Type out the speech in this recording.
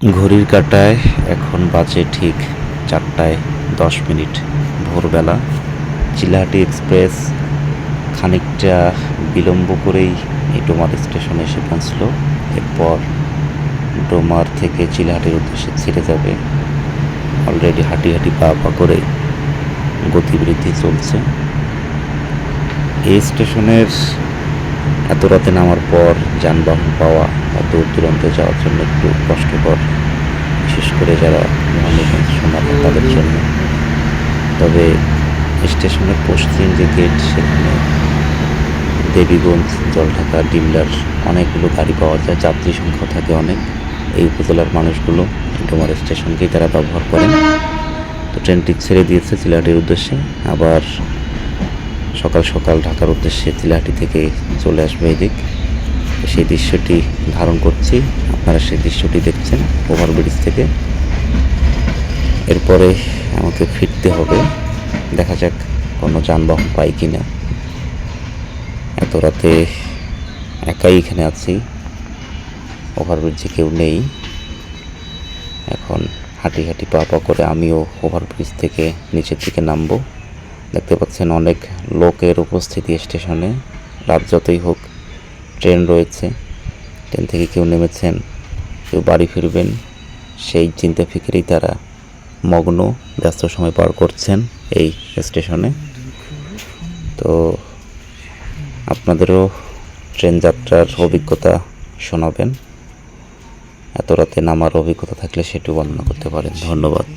ঘড়ির কাঁটায় এখন বাজে ঠিক চারটায় দশ মিনিট। ভোরবেলা চিলাহাটি এক্সপ্রেস খানিকটা বিলম্ব করেই এই ডোমার স্টেশনে এসে পৌঁছল। এরপর ডোমার থেকে চিলাহাটির উদ্দেশ্যে ছেড়ে যাবে। অলরেডি হাঁটি হাঁটি পা পা করে গতিবৃদ্ধি চলছে। এই স্টেশনের এত রাতে নামার পর যানবাহন পাওয়া দূর দূরান্তে যাওয়ার জন্য একটু কষ্টকর, বিশেষ করে যারা মহামেগঞ্জ সোনারগাঁ তাদের জন্য। তবে স্টেশনের পশ্চিম যে গেট সেখানে দেবীগঞ্জ জলঢাকা ডিমলার অনেকগুলো গাড়ি পাওয়া যায়। যাত্রী সংখ্যা থাকে অনেক। এই উপজেলার মানুষগুলো ডোমার স্টেশনকেই তারা ব্যবহার করেন। তো ট্রেনটি ছেড়ে দিয়েছে সিলেটের উদ্দেশ্যে। আবার সকাল সকাল ঢাকার উদ্দেশ্যে চিলাহাটি থেকে চলে আসবে এদিক। সেই দৃশ্যটি ধারণ করছি। আপনারা সেই দৃশ্যটি দেখছেন ওভারব্রিজ থেকে। এরপরে আমাকে ফিরতে হবে। দেখা যাক কোনো যানবাহন পাই কি না এত রাতে একাই এখানে আছি। ওভারব্রিজে কেউ নেই। এখন হাঁটি হাঁটি পা পা করে আমিও ওভারব্রিজ থেকে নিচের দিকে নামবো। দেখতে পাচ্ছেন অনেক লোকের উপস্থিতি স্টেশনে। রাত যতই হোক, ট্রেন রয়েছে। ট্রেন থেকে কেউ নেমেছেন, কেউ বাড়ি ফিরবেন। সেই চিন্তা ফিকিরেই তারা মগ্ন, ব্যস্ত সময় পার করছেন এই স্টেশনে। তো আপনাদেরও ট্রেন যাত্রার অভিজ্ঞতা শোনাবেন। এত রাতে নামার অভিজ্ঞতা থাকলে সেটিও বর্ণনা করতে পারেন। ধন্যবাদ।